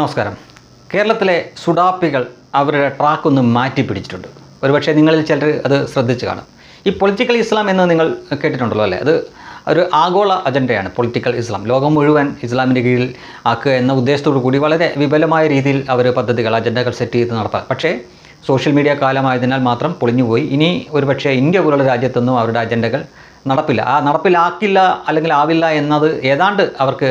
നമസ്കാരം. കേരളത്തിലെ സുഡാപ്പികൾ അവരുടെ ട്രാക്ക് ഒന്ന് മാറ്റി പിടിച്ചിട്ടുണ്ട്. ഒരുപക്ഷെ നിങ്ങളിൽ ചിലർ അത് ശ്രദ്ധിച്ച് കാണും. ഈ പൊളിറ്റിക്കൽ ഇസ്ലാം എന്ന് നിങ്ങൾ കേട്ടിട്ടുണ്ടല്ലോ അല്ലേ? അത് ഒരു ആഗോള അജണ്ടയാണ് പൊളിറ്റിക്കൽ ഇസ്ലാം ലോകം മുഴുവൻ ഇസ്ലാമിന്റെ കീഴിൽ ആക്കുക എന്ന ഉദ്ദേശത്തോടു കൂടി വളരെ വിപുലമായ രീതിയിൽ അവർ പദ്ധതികൾ അജണ്ടകൾ സെറ്റ് ചെയ്ത് നടത്താം. പക്ഷേ സോഷ്യൽ മീഡിയ കാലമായതിനാൽ മാത്രം പൊളിഞ്ഞുപോയി ഇനി ഒരുപക്ഷെ ഇന്ത്യ പോലുള്ള രാജ്യത്തൊന്നും അവരുടെ അജണ്ടകൾ നടപ്പില്ല. ആ നടപ്പിലാക്കില്ല അല്ലെങ്കിൽ ആവില്ല എന്നത് ഏതാണ്ട് അവർക്ക്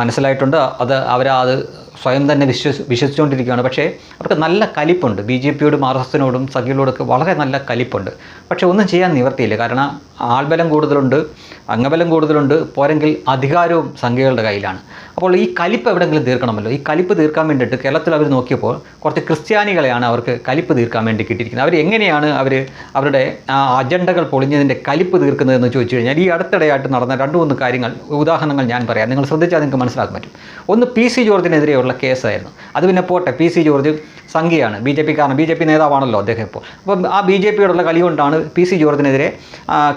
മനസ്സിലായിട്ടുണ്ട്. അത് അവരത് സ്വയം തന്നെ വിശ്വസ് വിശ്വസിച്ചുകൊണ്ടിരിക്കുകയാണ്. പക്ഷേ അവർക്ക് നല്ല കലിപ്പുണ്ട്. ബി ജെ പിയോടും ആർ എസ് എസിനോടും സഖ്യങ്ങളോടൊക്കെ വളരെ നല്ല കലിപ്പുണ്ട്. പക്ഷേ ഒന്നും ചെയ്യാൻ നിവർത്തിയില്ല. കാരണം ആൾബലം കൂടുതലുണ്ട് അംഗബലം കൂടുതലുണ്ട്. പോരെങ്കിൽ അധികാരവും സംഖ്യകളുടെ കയ്യിലാണ്. അപ്പോൾ ഈ കലിപ്പ് എവിടെയെങ്കിലും തീർക്കണമല്ലോ? ഈ കലിപ്പ് തീർക്കാൻ വേണ്ടിയിട്ട് കേരളത്തിൽ അവർ നോക്കിയപ്പോൾ കുറച്ച് ക്രിസ്ത്യാനികളെയാണ് അവർക്ക് കലിപ്പ് തീർക്കാൻ വേണ്ടി കിട്ടിയിരിക്കുന്നത്. അവർ എങ്ങനെയാണ് അവർ അവരുടെ അജണ്ടകൾ പൊളിഞ്ഞതിന്റെ കലിപ്പ് തീർക്കുന്നതെന്ന് ചോദിച്ചു കഴിഞ്ഞാൽ ഈ അടുത്തിടെയായിട്ട് നടന്ന രണ്ട് മൂന്ന് കാര്യങ്ങൾ ഉദാഹരണങ്ങൾ ഞാൻ പറയാം. നിങ്ങൾ ശ്രദ്ധിച്ചാൽ നിങ്ങൾക്ക് മനസ്സിലാക്കാൻ പറ്റും. ഒന്ന് പി സി ജോർജിനെതിരെയുള്ള കേസായിരുന്നു. അത് പിന്നെ പോട്ടെ പി സി ജോർജ് സംഖ്യയാണ്. ബി ജെ പിക്കാരൻ ബി ജെ പി നേതാവാണല്ലോ അദ്ദേഹം ഇപ്പോൾ. അപ്പം ആ ബി ജെ പിയോടുള്ള കളി കൊണ്ടാണ് പി സി ജോർജിനെതിരെ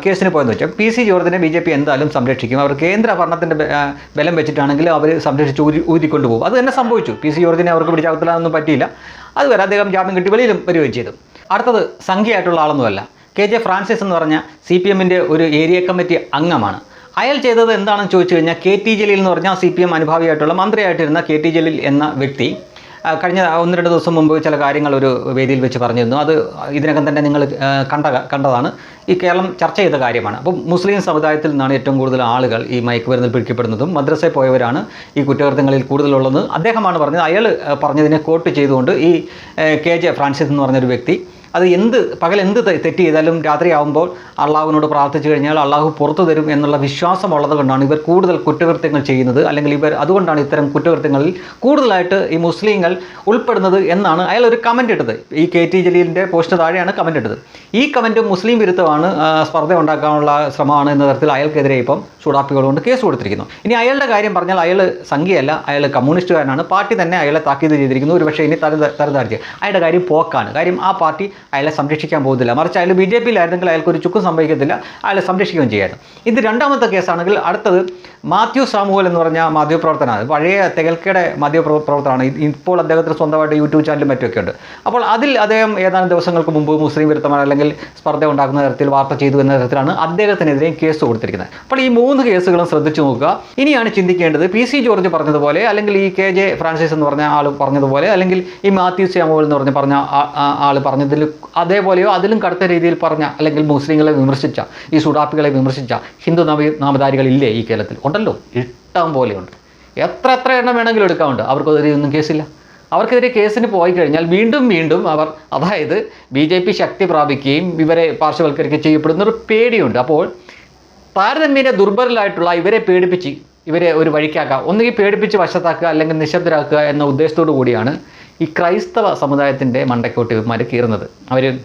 കേസിന് പോയെന്ന് വെച്ചാൽ പി സി ജോർജിനെ ബി ജെ പി എന്തായാലും സംരക്ഷിക്കും. അവർ കേന്ദ്ര ഭരണത്തിന്റെ ബലം വെച്ചിട്ടാണെങ്കിൽ അവർ സംരക്ഷിച്ച് ഊരി ഊതിക്കൊണ്ട് പോകും. അത് തന്നെ സംഭവിച്ചു. പി സി ജോർജിനെ അവർക്ക് പിടിച്ചാകത്തില്ലാതൊന്നും പറ്റിയില്ല. അതുവരെ അദ്ദേഹം ജാമ്യം കിട്ടി വെളിയിലും വരികയും ചെയ്തു. അടുത്തത് സംഖ്യയായിട്ടുള്ള ആളൊന്നുമല്ല. കെ ജെ ഫ്രാൻസിസ് എന്ന് പറഞ്ഞ സി പി എമ്മിന്റെ ഒരു ഏരിയ കമ്മിറ്റി അംഗമാണ്. അയാൾ ചെയ്തത് എന്താണെന്ന് ചോദിച്ചു കഴിഞ്ഞാൽ കെ ടി ജലീൽ എന്ന് പറഞ്ഞാൽ സി പി എം അനുഭാവിയായിട്ടുള്ള മന്ത്രിയായിട്ടിരുന്ന കെ ടി ജലീൽ എന്ന വ്യക്തി കഴിഞ്ഞ ഒന്ന് രണ്ട് ദിവസം മുമ്പ് ചില കാര്യങ്ങൾ ഒരു വേദിയിൽ വെച്ച് പറഞ്ഞിരുന്നു. അത് ഇതിനകം തന്നെ നിങ്ങൾ കണ്ട കണ്ടതാണ്. ഈ കേരളം ചർച്ച ചെയ്ത കാര്യമാണ്. അപ്പോൾ മുസ്ലിം സമുദായത്തിൽ നിന്നാണ് ഏറ്റവും കൂടുതൽ ആളുകൾ ഈ മയക്കുമരുന്നിൽ പിടിക്കപ്പെടുന്നതും മദ്രസയിൽ പോയവരാണ് ഈ കുറ്റകൃത്യങ്ങളിൽ കൂടുതലുള്ളത്. അദ്ദേഹമാണ് പറഞ്ഞത് അയാൾ പറഞ്ഞതിനെ കോട്ട് ചെയ്തുകൊണ്ട് ഈ കെ ജെ ഫ്രാൻസിസ് എന്ന് പറഞ്ഞൊരു വ്യക്തി അത് എന്ത് പകൽ എന്ത് തെറ്റ് ചെയ്താലും രാത്രിയാവുമ്പോൾ അള്ളാഹുവിനോട് പ്രാർത്ഥിച്ചു കഴിഞ്ഞാൽ അള്ളാഹു പുറത്തു തരും എന്നുള്ള വിശ്വാസമുള്ളത് കൊണ്ടാണ് ഇവർ കൂടുതൽ കുറ്റകൃത്യങ്ങൾ ചെയ്യുന്നത്. അല്ലെങ്കിൽ ഇവർ അതുകൊണ്ടാണ് ഇത്തരം കുറ്റകൃത്യങ്ങളിൽ കൂടുതലായിട്ട് ഈ മുസ്ലിങ്ങൾ ഉൾപ്പെടുന്നത് എന്നാണ് അയാൾ ഒരു കമന്റ് ഇട്ടത്. ഈ കെ ടി ജലീലിന്റെ പോസ്റ്റ് താഴെയാണ് കമന്റ് ഇട്ടത്. ഈ കമന്റ് മുസ്ലിം വിരുദ്ധമാണ് സ്പർദ്ധ ഉണ്ടാക്കാനുള്ള ശ്രമമാണ് എന്ന തരത്തിൽ അയാൾക്കെതിരെ ഇപ്പം ചൂടാപ്പികൾ കൊണ്ട് കേസ് കൊടുത്തിരിക്കുന്നു. ഇനി അയാളുടെ കാര്യം പറഞ്ഞാൽ അയാൾ സംഖ്യയല്ല അയാൾ കമ്മ്യൂണിസ്റ്റുകാരനാണ്. പാർട്ടി തന്നെ അയാളെ താക്കീത് ചെയ്തിരിക്കുന്നു. ഒരു പക്ഷേ ഇനി തരം തരംതാഴ്ത്തി അയാളുടെ കാര്യം പോക്കാണ്. കാര്യം ആ പാർട്ടി അയാളെ സംരക്ഷിക്കാൻ പോകുന്നില്ല. മറിച്ച് അയാൾ ബി ജെ പിയിലായിരുന്നെങ്കിൽ അയാൾക്ക് ഒരു ചുക്കും സംഭവിക്കത്തില്ല. അയാളെ സംരക്ഷിക്കുകയും ചെയ്യായിരുന്നു. ഇത് രണ്ടാമത്തെ കേസാണെങ്കിൽ അടുത്തത് മാത്യു സാമുവൽ എന്ന് പറഞ്ഞ മാധ്യമപ്രവർത്തനമാണ് പഴയ തെകൽക്കയുടെ മാധ്യമപ്രവർത്തനമാണ്. ഇപ്പോൾ അദ്ദേഹത്തിന് സ്വന്തമായിട്ട് യൂട്യൂബ് ചാനലും മറ്റുമൊക്കെ ഉണ്ട്. അപ്പോൾ അതിൽ അദ്ദേഹം ഏതാനും ദിവസങ്ങൾക്ക് മുമ്പ് മുസ്ലിം വിരുദ്ധമാണ് അല്ലെങ്കിൽ സ്പർദ്ധ ഉണ്ടാക്കുന്ന തരത്തിൽ വാർത്ത ചെയ്തു എന്ന തരത്തിലാണ് അദ്ദേഹത്തിനെതിരെയും കേസ് കൊടുത്തിരിക്കുന്നത്. അപ്പോൾ ഈ മൂന്ന് കേസുകളും ശ്രദ്ധിച്ചു നോക്കുക. ഇനിയാണ് ചിന്തിക്കേണ്ടത് പി സി ജോർജ് പറഞ്ഞതുപോലെ അല്ലെങ്കിൽ ഈ കെ ജെ ഫ്രാൻസിസ് എന്ന് പറഞ്ഞ ആൾ പറഞ്ഞതുപോലെ അല്ലെങ്കിൽ ഈ മാത്യു സാമുവൽ എന്ന് പറഞ്ഞ് പറഞ്ഞ ആൾ പറഞ്ഞതിൽ അതേപോലെയോ അതിലും കടുത്ത രീതിയിൽ പറഞ്ഞ അല്ലെങ്കിൽ മുസ്ലിങ്ങളെ വിമർശിച്ച ഈ സുഡാപ്പികളെ വിമർശിച്ച ഹിന്ദു നവ നാമധാരികളില്ലേ ഈ കേരളത്തിൽ? ഉണ്ടല്ലോ. ഇഷ്ടം പോലെയുണ്ട്. എത്ര എത്ര എണ്ണം വേണമെങ്കിലും എടുക്കാറുണ്ട് ഒന്നും കേസില്ല. അവർക്കെതിരെ കേസിന് പോയി കഴിഞ്ഞാൽ വീണ്ടും വീണ്ടും അവർ അതായത് ബി ജെ പി ശക്തി പ്രാപിക്കുകയും ഇവരെ പാർശ്വവൽക്കരിക്കുകയും ചെയ്യപ്പെടുന്ന ഒരു പേടിയുണ്ട്. അപ്പോൾ താരതമ്യേന ദുർബലരായിട്ടുള്ള ഇവരെ പേടിപ്പിച്ച് ഇവരെ ഒരു വഴിക്കാക്കുക ഒന്നുകിൽ പേടിപ്പിച്ച് വശത്താക്കുക അല്ലെങ്കിൽ നിശബ്ദരാക്കുക എന്ന ഉദ്ദേശത്തോടു കൂടിയാണ് ഈ ക്രൈസ്തവ സമുദായത്തിന്റെ മണ്ടക്കോട്ടിമാർ കീറുന്നത്. അവർ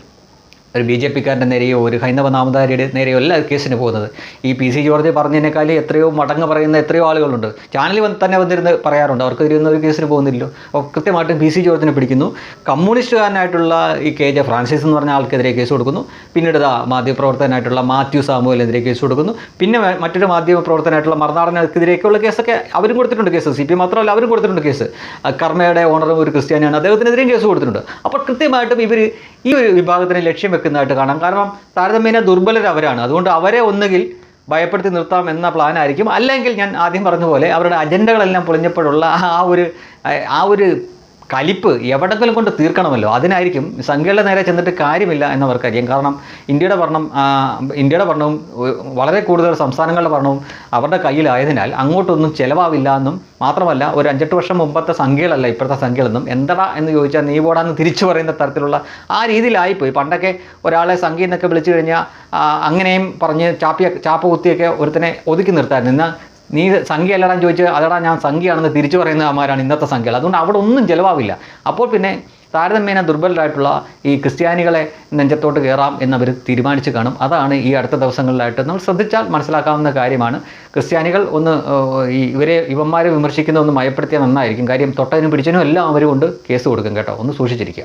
ഒരു ബി ജെ പിക്കാരന്റെ നേരെയോ ഒരു ഹൈന്ദവ നാമധാരിയുടെ നേരെയോ അല്ല കേസിന് പോകുന്നത്. ഈ പി സി ജോർജ് പറഞ്ഞതിനേക്കാൾ എത്രയോ മടങ്ങ് പറയുന്ന എത്രയോ ആളുകളുണ്ട്. ചാനലിൽ വന്ന് തന്നെ വന്നിരുന്ന് പറയാറുണ്ട് അവർക്ക് ഇതിരുന്ന ഒരു കേസിന് പോകുന്നില്ലല്ലോ. അപ്പോൾ കൃത്യമായിട്ടും പി സി ജോർജിനെ പിടിക്കുന്നു. കമ്മ്യൂണിസ്റ്റുകാരനായിട്ടുള്ള ഈ കെ ജെ ഫ്രാൻസിസ് എന്ന് പറഞ്ഞ ആൾക്കെതിരെ കേസ് കൊടുക്കുന്നു. പിന്നീട് ദാ മാധ്യമപ്രവർത്തകനായിട്ടുള്ള മാത്യു സാമുവലിനെതിരെ കേസ് കൊടുക്കുന്നു. പിന്നെ മറ്റൊരു മാധ്യമപ്രവർത്തകനായിട്ടുള്ള മറുനാടനെതിരെയൊക്കെയുള്ള കേസൊക്കെ അവരും കൊടുത്തിട്ടുണ്ട് കേസ്. സി പി മാത്രമല്ല അവരും കൊടുത്തിട്ടുണ്ട് കേസ്. ആ, കർമ്മയുടെ ഓണറും ഒരു ക്രിസ്ത്യാനിയാണ്. അദ്ദേഹത്തിനെതിരെയും കേസ് കൊടുത്തിട്ടുണ്ട്. അപ്പോൾ കൃത്യമായിട്ടും ഇവർ ഈ ഒരു വിഭാഗത്തിനെ ലക്ഷ്യം വെക്കുന്നതായിട്ട് കാണാം. കാരണം താരതമ്യേന ദുർബലരവരാണ്. അതുകൊണ്ട് അവരെ ഒന്നുകിൽ ഭയപ്പെടുത്തി നിർത്താം എന്ന പ്ലാൻ ആയിരിക്കും. അല്ലെങ്കിൽ ഞാൻ ആദ്യം പറഞ്ഞ പോലെ അവരുടെ അജണ്ടകളെല്ലാം പൊളിഞ്ഞപ്പോഴുള്ള ആ ഒരു ആ ഒരു കലിപ്പ് എവിടെങ്കിലും കൊണ്ട് തീർക്കണമല്ലോ. അതിനായിരിക്കും സംഖ്യകളുടെ നേരെ ചെന്നിട്ട് കാര്യമില്ല എന്നവർക്കറിയാം. കാരണം ഇന്ത്യയുടെ ഭരണം ഇന്ത്യയുടെ ഭരണവും വളരെ കൂടുതൽ സംസ്ഥാനങ്ങളുടെ ഭരണവും അവരുടെ കയ്യിലായതിനാൽ അങ്ങോട്ടൊന്നും ചിലവാവില്ല എന്നും മാത്രമല്ല ഒരു അഞ്ചെട്ട് വർഷം മുമ്പത്തെ സംഖ്യകളല്ല ഇപ്പോഴത്തെ സംഖ്യകളെന്നും എന്താ എന്ന് ചോദിച്ചാൽ നീ പോടാന്ന് തിരിച്ചു പറയുന്ന തരത്തിലുള്ള ആ രീതിയിലായിപ്പോയി. പണ്ടൊക്കെ ഒരാളെ സംഖ്യ എന്നൊക്കെ വിളിച്ചു കഴിഞ്ഞാൽ അങ്ങനെയും പറഞ്ഞ് ചാപ്പിയ ചാപ്പ കുത്തിയൊക്കെ ഒരുത്തനെ ഒതുക്കി നിർത്തായിരുന്നു. എന്നാൽ നീ സംഖ്യ അല്ലടാൻ ചോദിച്ച് അതടാ ഞാൻ സംഖ്യയാണെന്ന് തിരിച്ചു പറയുന്ന അമാരാണ് ഇന്നത്തെ സംഖ്യകൾ. അതുകൊണ്ട് അവിടെ ഒന്നും ചിലവാവില്ല. അപ്പോൾ പിന്നെ താരതമ്യേന ദുർബലരായിട്ടുള്ള ഈ ക്രിസ്ത്യാനികളെ നെഞ്ചത്തോട്ട് കയറാം എന്നവർ തീരുമാനിച്ചു കാണും. അതാണ് ഈ അടുത്ത ദിവസങ്ങളിലായിട്ട് നമ്മൾ ശ്രദ്ധിച്ചാൽ മനസ്സിലാക്കാവുന്ന കാര്യമാണ്. ക്രിസ്ത്യാനികൾ ഒന്ന് ഇവരെ ഇവന്മാരെ വിമർശിക്കുന്ന ഒന്ന് മയപ്പെടുത്തിയാൽ നന്നായിരിക്കും. കാര്യം തൊട്ടതിനും പിടിച്ചതിനും എല്ലാം അവർ കൊണ്ട് കേസ് കൊടുക്കും കേട്ടോ. ഒന്ന് സൂക്ഷിച്ചിരിക്കുക.